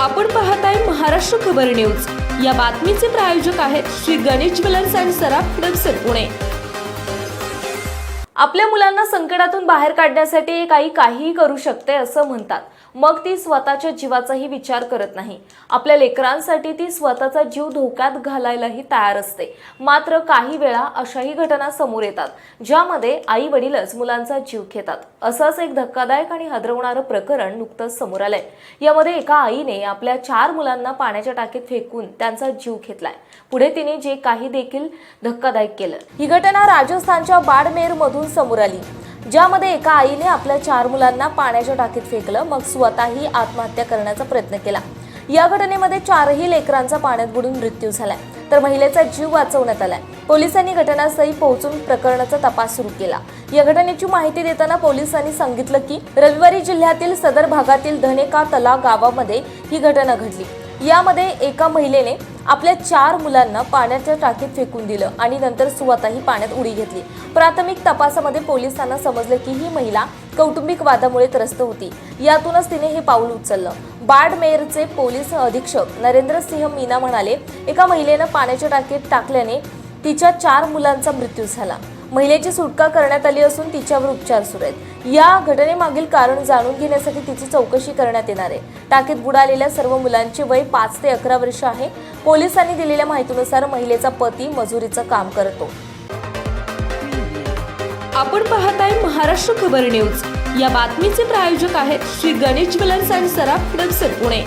आपण पाहताय महाराष्ट्र खबर न्यूज. या बातमीचे प्रायोजक आहेत श्री गणेश ज्वेलर्स अँड सराफ हडपसर पुणे. आपल्या मुलांना संकटातून बाहेर काढण्यासाठी एक आई काहीही करू शकते असं म्हणतात. मग ती स्वतःच्या जीवाचाही विचार करत नाही. आपल्या लेकरांसाठी ती स्वतःचा जीव धोक्यात घालायलाही तयार असते. मात्र काही वेळा अशाही घटना समोर येतात ज्यामध्ये आई वडीलच मुलांचा जीव घेतात. असंच एक धक्कादायक आणि हदरवणारं प्रकरण नुकतंच समोर आलंय. यामध्ये एका आईने आपल्या चार मुलांना पाण्याच्या टाकीत फेकून त्यांचा जीव घेतलाय. पुढे तिने जे काही देखील धक्कादायक केलं. ही घटना राजस्थानच्या बाडमेर मधून समोर आली. ज्यामध्ये एका आईने आपल्या चार मुलांना पाण्याच्या टाकीत फेकलं मग स्वतःही आत्महत्या करण्याचा प्रयत्न केला. या घटनेमध्ये चारही लेकरांचा पाण्यात बुडून मृत्यू झालाय. तर महिलेचा जीव वाचवण्यात आलाय. पोलिसांनी घटनास्थळी पोहोचून प्रकरणाचा तपास सुरू केला. या घटनेची माहिती देताना पोलिसांनी सांगितलं की रविवारी जिल्ह्यातील सदर भागातील धनेका तला गावामध्ये ही घटना घडली. यामध्ये एका महिलेने आपल्या चार मुलांना पाण्याच्या टाकीत फेकून दिलं आणि नंतर स्वतःही पाण्यात उडी घेतली. प्राथमिक तपासामध्ये पोलिसांना समजलं की ही महिला कौटुंबिक वादामुळे त्रस्त होती. यातूनच तिने हे पाऊल उचललं. बाडमेरचे पोलीस अधीक्षक नरेंद्र सिंह मीना म्हणाले एका महिलेनं पाण्याच्या टाकीत टाकल्याने तिच्या चार मुलांचा मृत्यू झाला. महिलेची सुटका करण्यात आली असून तिच्यावर उपचार सुरू आहेत. या घटनेमागील कारण जाणून घेण्यासाठी तिची चौकशी करण्यात येणार आहे. टाकीत बुडालेल्या सर्व मुलांचे वय पाच ते अकरा वर्ष आहे. पोलिसांनी दिलेल्या माहितीनुसार महिलेचा पती मजुरीचं काम करतो. आपण पाहताय महाराष्ट्र खबर न्यूज. या बातमीचे प्रायोजक आहेत श्री गणेश ज्वेलर्स अँड सराफ हडपसर पुणे.